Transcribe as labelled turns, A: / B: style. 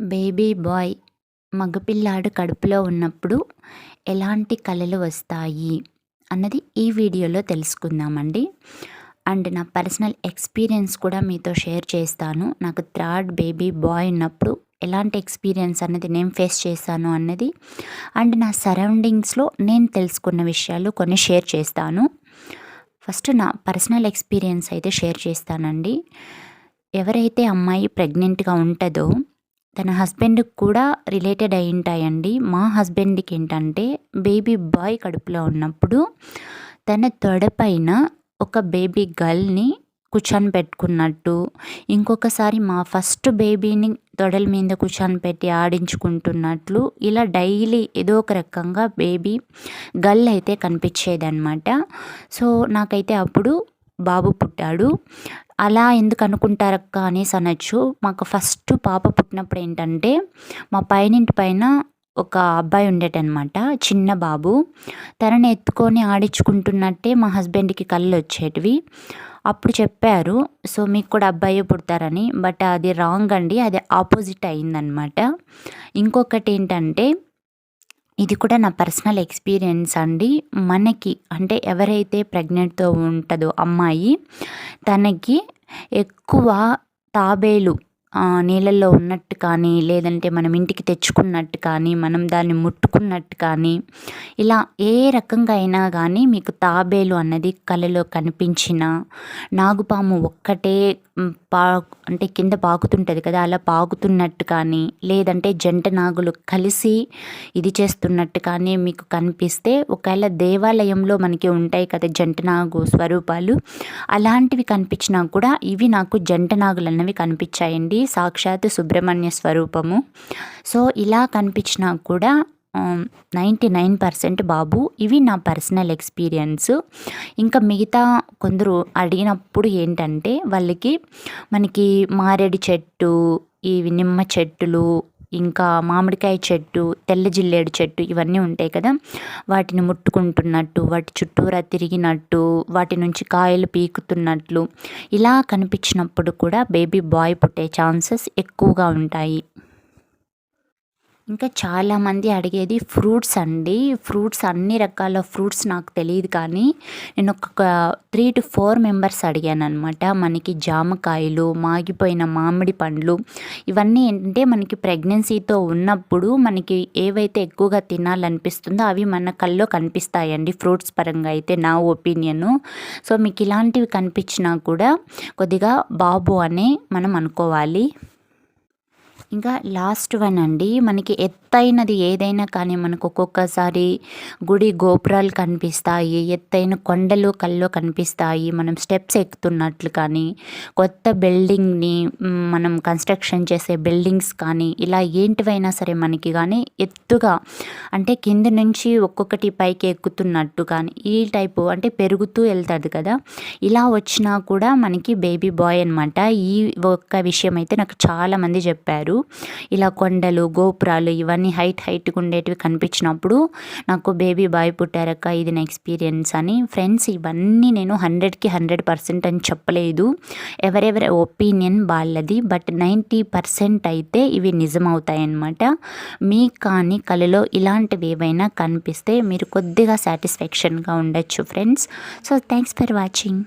A: Baby bye మగపిల్లాడు కడుపులో ఉన్నప్పుడు ఎలాంటి కళలు వస్తాయి అన్నది ఈ వీడియోలో తెలుసుకుందామండి. అండ్ నా పర్సనల్ ఎక్స్పీరియన్స్ కూడా మీతో షేర్ చేస్తాను. నాకు థర్డ్ బేబీ బాయ్ ఉన్నప్పుడు ఎలాంటి ఎక్స్పీరియన్స్ అన్నది నేను ఫేస్ చేశాను అన్నది. అండ్ నా సరౌండింగ్స్లో నేను తెలుసుకున్న విషయాలు కొన్ని షేర్ చేస్తాను. ఫస్ట్ నా పర్సనల్ ఎక్స్పీరియన్స్ అయితే షేర్ చేస్తానండి. ఎవరైతే అమ్మాయి ప్రెగ్నెంట్గా ఉంటుందో తన హస్బెండ్కి కూడా రిలేటెడ్ అయి ఉంటాయండి మా హస్బెండ్కి ఏంటంటే బేబీ బాయ్ కడుపులో ఉన్నప్పుడు తన తొడపైన ఒక బేబీ గర్ల్ని కూర్చొని పెట్టుకున్నట్టు ఇంకొకసారి మా ఫస్ట్ బేబీని తొడల మీద కూర్చొని పెట్టి ఆడించుకుంటున్నట్లు ఇలా డైలీ ఏదో ఒక రకంగా బేబీ గర్ల్ అయితే కనిపించేదన్నమాట. సో నాకైతే అప్పుడు బాబు పుట్టాడు. అలా ఎందుకు అనుకుంటారక్క అనేసి అనొచ్చు. మాకు ఫస్ట్ పాప పుట్టినప్పుడు ఏంటంటే మా పైనింటి పైన ఒక అబ్బాయి ఉండేటనమాట చిన్న బాబు. తనని ఎత్తుకొని ఆడించుకుంటున్నట్టే మా హస్బెండ్కి కళ్ళు వచ్చేటివి. అప్పుడు చెప్పారు సో మీకు కూడా అబ్బాయి పుడతారని బట్ అది రాంగ్ అండి అది ఆపోజిట్ అయిందనమాట ఇంకొకటి ఏంటంటే ఇది కూడా నా పర్సనల్ ఎక్స్పీరియన్స్ అండి. మనకి అంటే ఎవరైతే ప్రెగ్నెంట్తో ఉంటుందో అమ్మాయి తనకి ఎక్కువ తాబేలు నీళ్ళల్లో ఉన్నట్టు కానీ లేదంటే మనం ఇంటికి తెచ్చుకున్నట్టు కానీ మనం దాన్ని ముట్టుకున్నట్టు కానీ ఇలా ఏ రకంగా అయినా కానీ మీకు తాబేలు అన్నది కళలో కనిపించిన నాగుపాము ఒక్కటే పా అంటే కింద పాకుతుంటుంది కదా అలా పాకుతున్నట్టు కానీ లేదంటే జంట నాగులు కలిసి ఇది చేస్తున్నట్టు కానీ మీకు కనిపిస్తే ఒకవేళ దేవాలయంలో మనకి ఉంటాయి కదా జంట నాగు స్వరూపాలు అలాంటివి కనిపించినా కూడా ఇవి నాకు జంట నాగులు అన్నవి కనిపించాయండి సాక్షాత్ సుబ్రహ్మణ్య స్వరూపము. సో ఇలా కనిపించినా కూడా నైంటీ నైన్ పర్సెంట్ బాబు ఇవి నా పర్సనల్ ఎక్స్పీరియన్స్. ఇంకా మిగతా కొందరు అడిగినప్పుడు ఏంటంటే వాళ్ళకి మనకి మారేడు చెట్టు ఇవి నిమ్మ చెట్టులు ఇంకా మామిడికాయ చెట్టు తెల్ల జిల్లేడు చెట్టు ఇవన్నీ ఉంటాయి కదా. వాటిని ముట్టుకుంటున్నట్టు వాటి చుట్టూరా తిరిగినట్టు వాటి నుంచి కాయలు పీకుతున్నట్లు ఇలా కనిపించినప్పుడు కూడా బేబీ బాయ్ పుట్టే ఛాన్సెస్ ఎక్కువగా ఉంటాయి. ఇంకా చాలామంది అడిగేది ఫ్రూట్స్ అండి. ఫ్రూట్స్ అన్ని రకాల ఫ్రూట్స్ నాకు తెలియదు కానీ నేను ఒక త్రీ టు ఫోర్ మెంబర్స్ అడిగాను అనమాట మనకి జామకాయలు మాగిపోయిన మామిడి పండ్లు ఇవన్నీ ఏంటంటే మనకి ప్రెగ్నెన్సీతో ఉన్నప్పుడు మనకి ఏవైతే ఎక్కువగా తినాలనిపిస్తుందో అవి మన కల్లో కనిపిస్తాయండి ఫ్రూట్స్ పరంగా అయితే నా ఒపీనియను. సో మీకు ఇలాంటివి కనిపించినా కూడా కొద్దిగా బాబు అనే మనం అనుకోవాలి. ఇంకా లాస్ట్ వన్ అండి. మనకి ఎత్ ఎత్తైనది ఏదైనా కానీ మనకు ఒక్కొక్కసారి గుడి గోపురాలు కనిపిస్తాయి ఎత్తైన కొండలు కళ్ళు కనిపిస్తాయి. మనం స్టెప్స్ ఎక్కుతున్నట్లు కానీ కొత్త బిల్డింగ్ని మనం కన్స్ట్రక్షన్ చేసే బిల్డింగ్స్ కానీ ఇలా ఏంటివైనా సరే మనకి కానీ ఎత్తుగా అంటే కింద నుంచి ఒక్కొక్కటి పైకి ఎక్కుతున్నట్టు కానీ ఈ టైపు అంటే పెరుగుతూ వెళ్తుంది కదా. ఇలా వచ్చినా కూడా మనకి బేబీ బాయ్ అనమాట ఈ ఒక్క విషయం అయితే నాకు చాలామంది చెప్పారు. ఇలా కొండలు గోపురాలు ఇవన్నీ హైట్ హైట్గా ఉండేటివి కనిపించినప్పుడు నాకు బేబీ బాయ్ పుట్టారక్క ఇది నా ఎక్స్పీరియన్స్ అని. ఫ్రెండ్స్ ఇవన్నీ నేను హండ్రెడ్కి హండ్రెడ్ పర్సెంట్ అని చెప్పలేదు. ఎవరెవరి ఒపీనియన్ వాళ్ళది బట్ నైంటీ పర్సెంట్ అయితే ఇవి నిజమవుతాయన్నమాట. మీకు కానీ కళలో ఇలాంటివి ఏవైనా కనిపిస్తే మీరు కొద్దిగా సాటిస్ఫాక్షన్గా ఉండొచ్చు friends so thanks for watching